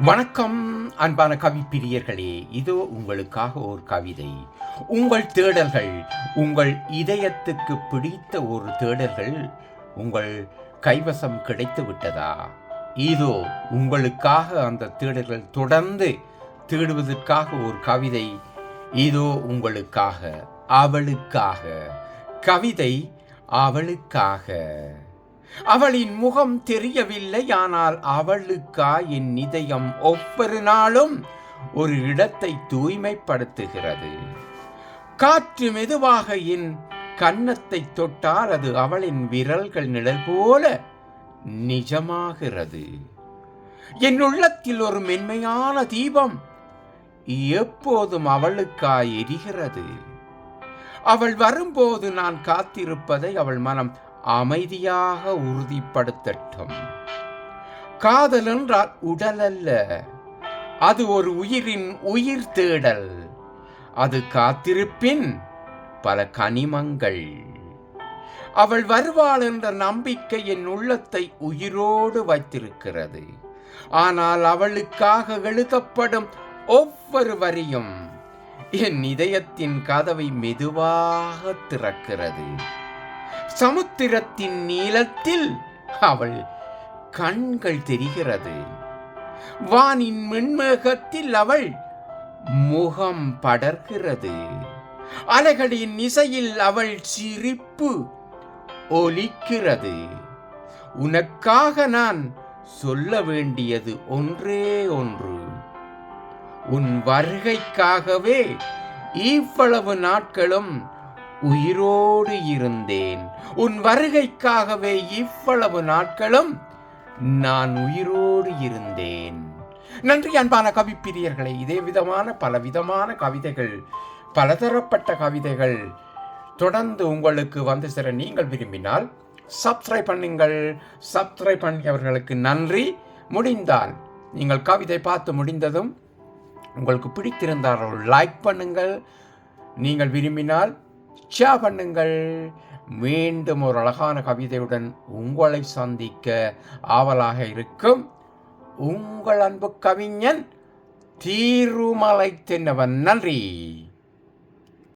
வணக்கம் அன்பான கவி பிரியர்களே. இதோ உங்களுக்காக ஒரு கவிதை. உங்கள் தேடல்கள் உங்கள் இதயத்துக்கு பிடித்த ஒரு தேடல்கள் உங்கள் கைவசம் கிடைத்து விட்டதா? இதோ உங்களுக்காக அந்த தேடல்கள் தொடர்ந்து தேடுவதற்காக ஒரு கவிதை. இதோ உங்களுக்காக அவளுக்காக. கவிதை அவளுக்காக. அவளின் முகம் தெரியவில்லை ஆனால் அவளுக்கா என் இதயம் ஒவ்வொரு நாளும் ஒரு இடத்தை தூய்மைப்படுத்துகிறது. காற்று மெதுவாக என் கன்னத்தை தொட்டால் அது அவளின் விரல்கள் நிழல் போல நிஜமாகிறது. என் உள்ளத்தில் ஒரு மென்மையான தீபம் எப்போதும் அவளுக்காய் எரிகிறது. அவள் வரும்போது நான் காத்திருப்பதை அவள் மனம் அமைதியாக உறுதிப்படுத்தட்டும். காதல் என்றால் உடல் அல்ல அது ஒரு உயிரின் உயிர் தேடல். அது காத்திருப்பின் பல கனிமங்கள். அவள் வருவாள் என்ற நம்பிக்கை என் உள்ளத்தை உயிரோடு வைத்திருக்கிறது. ஆனால் அவளுக்காக எழுதப்படும் ஒவ்வொரு வரியும் என் இதயத்தின் கதவை மெதுவாக திறக்கிறது. சமுத்திரத்தின் நீளத்தில் அவள் கண்கள் தெரிகிறது. வானின் மென்மேகத்தில் அவள் முகம் படர்கிறது. அலைகளின் இசையில் அவள் சிரிப்பு ஒலிக்கிறது. உனக்காக நான் சொல்ல வேண்டியது ஒன்றே ஒன்று. உன் வருகைக்காகவே இவ்வளவு நாட்களும் உயிரோடு இருந்தேன். உன் வருகைக்காகவே இவ்வளவு நாட்களும் நான் உயிரோடு இருந்தேன். நன்றி அன்பான கவிப்பிரியர்களை இதே விதமான பல விதமான கவிதைகள் பலதரப்பட்ட கவிதைகள் தொடர்ந்து உங்களுக்கு வந்து சேர நீங்கள் விரும்பினால் சப்ஸ்கிரைப் பண்ணுங்கள். சப்ஸ்கிரைப் பண்ணியவர்களுக்கு நன்றி. முடிந்தால் நீங்கள் கவிதை பார்த்து முடிந்ததும் உங்களுக்கு பிடித்திருந்தால் லைக் பண்ணுங்கள். நீங்கள் விரும்பினால் ஷேர் பண்ணுங்கள். மீண்டும் ஒரு அழகான கவிதையுடன் உங்களை சந்திக்க ஆவலாக இருக்கும் உங்கள் அன்பு கவிஞன் தீருமலை தின்னவன். நன்றி.